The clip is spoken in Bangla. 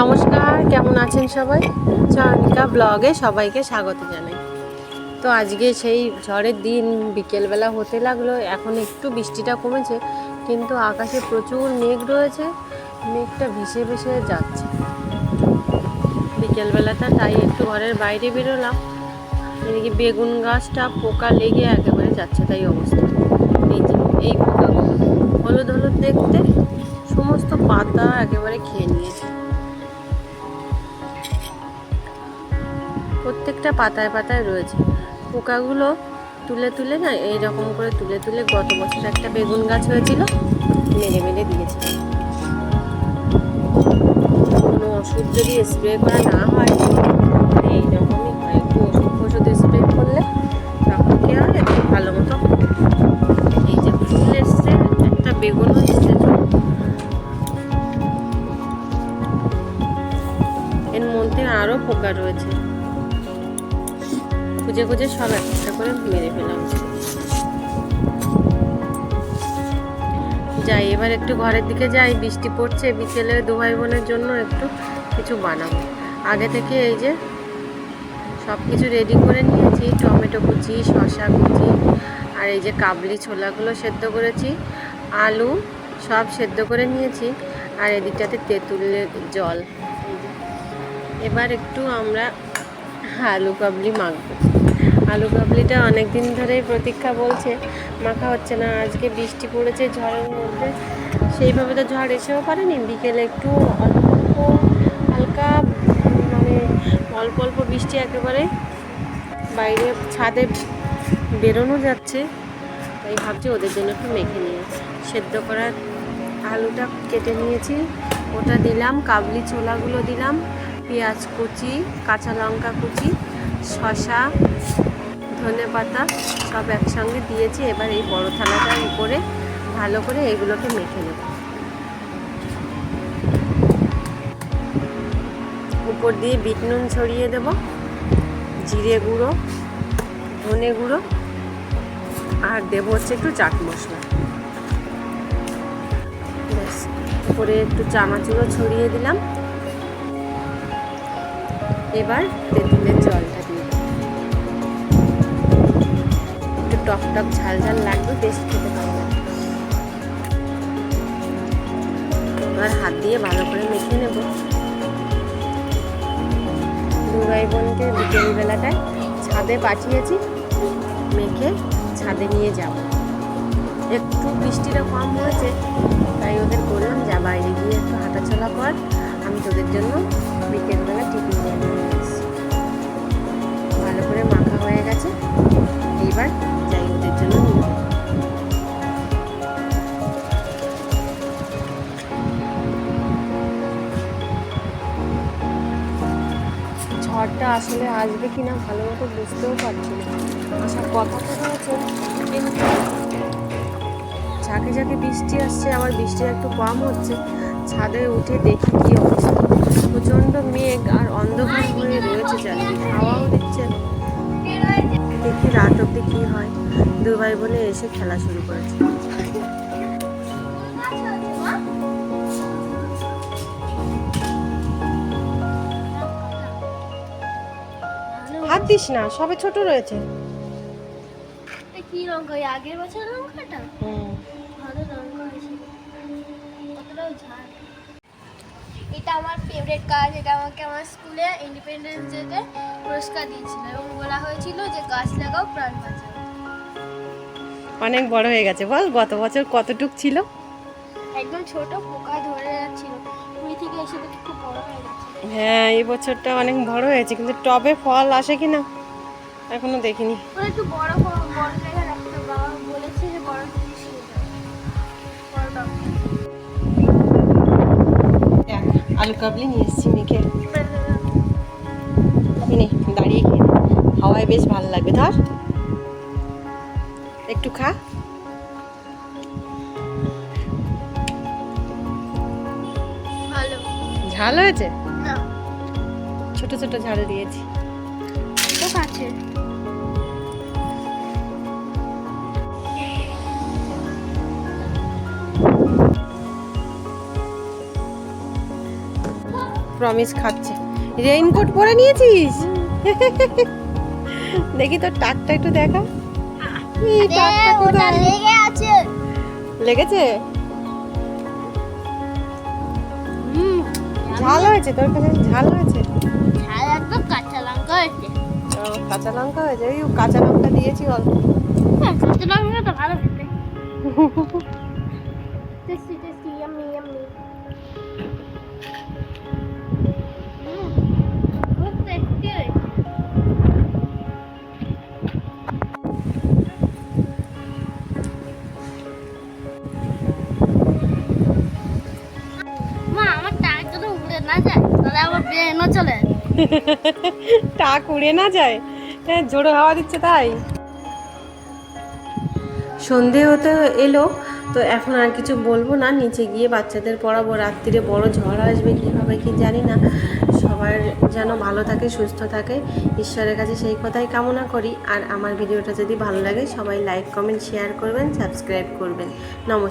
নমস্কার, কেমন আছেন সবাই? চয়নিকা ব্লগে সবাইকে স্বাগত জানাই। তো আজকে সেই ঝড়ের দিন, বিকেলবেলা হতে লাগল, এখন একটু বৃষ্টিটা কমেছে, কিন্তু আকাশে প্রচুর মেঘ রয়েছে, মেঘটা ভেসে ভেসে যাচ্ছে। বিকেলবেলাটা তাই একটু ঘরের বাইরে বেরোলাম, এদিকে বেগুন গাছটা পোকা লেগে একেবারে যাচ্ছে তাই অবস্থা। এই যে, এই পোকাগুলো, হলুদ হলুদ দেখতে, সমস্ত পাতা একেবারে খেয়ে নিয়েছে। প্রত্যেকটা পাতায় পাতায় রয়েছে। পোকাগুলো তুলে তুলে না এইরকম করে তুলে তুলে গত বছর একটা বেগুন গাছ হয়েছিল, মেরে মেরে দিয়েছে। কোনো ওষুধ যদি স্প্রে করা না হয়, এইরকমই হয়। একটু ওষুধ ফষুধ স্প্রে করলে তখন কি হয়? একটু ভালো মতো এই যে ফুল এসছে, একটা বেগুনও এসছে। এর মধ্যে আরও পোকা রয়েছে। খুঁজে খুঁজে সব একটা করে মেরে ফেলাম যাই, এবার একটু ঘরের দিকে যাই, বৃষ্টি পড়ছে, বিকেলে দু ভাই বোনের জন্য একটু কিছু বানাবো। আগে থেকে এই যে সব কিছু রেডি করে নিয়েছি, টমেটো কুচি শশা কুচি, আর এই যে কাবলি ছোলাগুলো সেদ্ধ করেছি, আলু সব সেদ্ধ করে নিয়েছি, আর এদিকটাতে তেঁতুলের জল। এবার একটু আমরা আলু কাবলি মাখবো। আলু কাবলিটা অনেক দিন ধরেই প্রতীক্ষা বলছে, মাখা হচ্ছে না, আজকে বৃষ্টি পড়েছে ঝড়ের মধ্যে। সেইভাবে তো ঝড় এসেও পারেনি বিকেলে একটু অল্প অল্প হালকা মানে অল্প অল্প বৃষ্টি একেবারে বাইরে ছাদে বেরোনো যাচ্ছে। তাই ভাবছি ওদের জন্য একটু মেখে নিয়ে সেদ্ধ করা আলুটা কেটে নিয়েছি, ওটা দিলাম, কাবলি ছোলাগুলো দিলাম, পেঁয়াজ কুচি, কাঁচা লঙ্কা কুচি, শসা ধনে পাতা সব একসঙ্গে দিয়েছি। এবার এই বড় থালাটার উপরে ভালো করে এগুলোকে মেখে নেব। উপর দিয়ে বিট নুন ছড়িয়ে দেব, জিরে গুঁড়ো, ধনে গুঁড়ো, আর দেবো হচ্ছে একটু চাট মশলা। উপরে একটু চানাচুরো ছড়িয়ে দিলাম। এবার তেঁতুলের জলটা টক টক, ঝাল ঝাল লাগবে বেশ খেতে ভালো এবার হাত দিয়ে ভালো করে মেখে নেব। ভাই বোনকে বিকেলবেলাটায় ছাদে পাঠিয়েছি, মেখে ছাদে নিয়ে যাব। একটু বৃষ্টিটা কম হয়েছে, তাই ওদের বললাম, যা বাইরে গিয়ে একটু হাঁটাচলা কর, আমি তোদের জন্য বিকেলবেলা টিফিন নিয়ে ঝড়টা আসলে আসবে কি না ভালো মতো বুঝতেও পারছি না। আসার কথা তো রয়েছে কিন্তু ঝাঁকে ঝাঁকে বৃষ্টি আসছে আবার বৃষ্টি একটু কম হচ্ছে। ছাদে উঠে দেখি কি অবস্থা। প্রচণ্ড মেঘ আর অন্ধকার হয়ে রয়েছে চারদিকে। হাওয়াও দিচ্ছে। দেখি রাত অব্দি কি হয়। দু ভাই বোনে এসে খেলা শুরু করেছে। হাত না সবে ছোট রয়েছে। কি লঙ্কা? ওই আগের বছর লঙ্কাটা? ভালো লঙ্কা হয়েছে। কতটাও ঝাল। এটা আমার ফেভারিট কাজ এটা আমাকে আমার স্কুলে ইন্ডিপেন্ডেন্স ডেতে পুরস্কার দিয়েছিল এবং বলা হয়েছিল যে গাছ লাগাও প্রাণ বাঁচাও। অনেক বড় হয়ে গেছে বল গত বছর কতটুক ছিল? একদম ছোট পোকা ধরে যাচ্ছিল। হয়ে এই বছরটা অনেক বড় হয়েছে কিন্তু টবে ফল আসে কি না এখনও দেখিনি। একটু বড় বড় জায়গায় রাখতে বাবা বলেছে যে বড় জিনিস নিয়ে যাও বড় টব। দেখ আলু কাবলি নিয়ে এসেছি মেখে কিনে দাঁড়িয়ে খেয়ে নে। হাওয়ায় বেশ ভালো লাগবে ধর। একটু খা। ঝাল হয়েছে? ছোট ছোট ঝাল দিয়েছি। আছে। প্রমিস খাচ্ছে। রেইনকোট পরে নিয়েছিস? দেখি তোর টাকটা একটু দেখা। লেগেছে? ঝাল হয়েছে? তোর কাছে ঝাল হয়েছে? ঝাল একদম কাঁচা লঙ্কা হয়েছে ও, কাঁচা লঙ্কা হয়েছে? এই কাঁচা লঙ্কা দিয়েছি অল্প। হ্যাঁ, কাঁচা লঙ্কা তো ভালো খেতে। ব্রেনও চলে। টাক উড়ে না যায়। হ্যাঁ জোরে হাওয়া দিচ্ছে তাই। সন্ধে হতে এলো তো এখন আর কিছু বলব না। নিচে গিয়ে বাচ্চাদের পড়াবো। রাত্রিরে বড় ঝড় আসবে কী হবে কি জানি না। সবার যেন ভালো থাকে সুস্থ থাকে। ঈশ্বরের কাছে সেই কথাই কামনা করি। আর আমার ভিডিওটা যদি ভালো লাগে সবাই লাইক কমেন্ট শেয়ার করবেন সাবস্ক্রাইব করবেন। নমস্কার।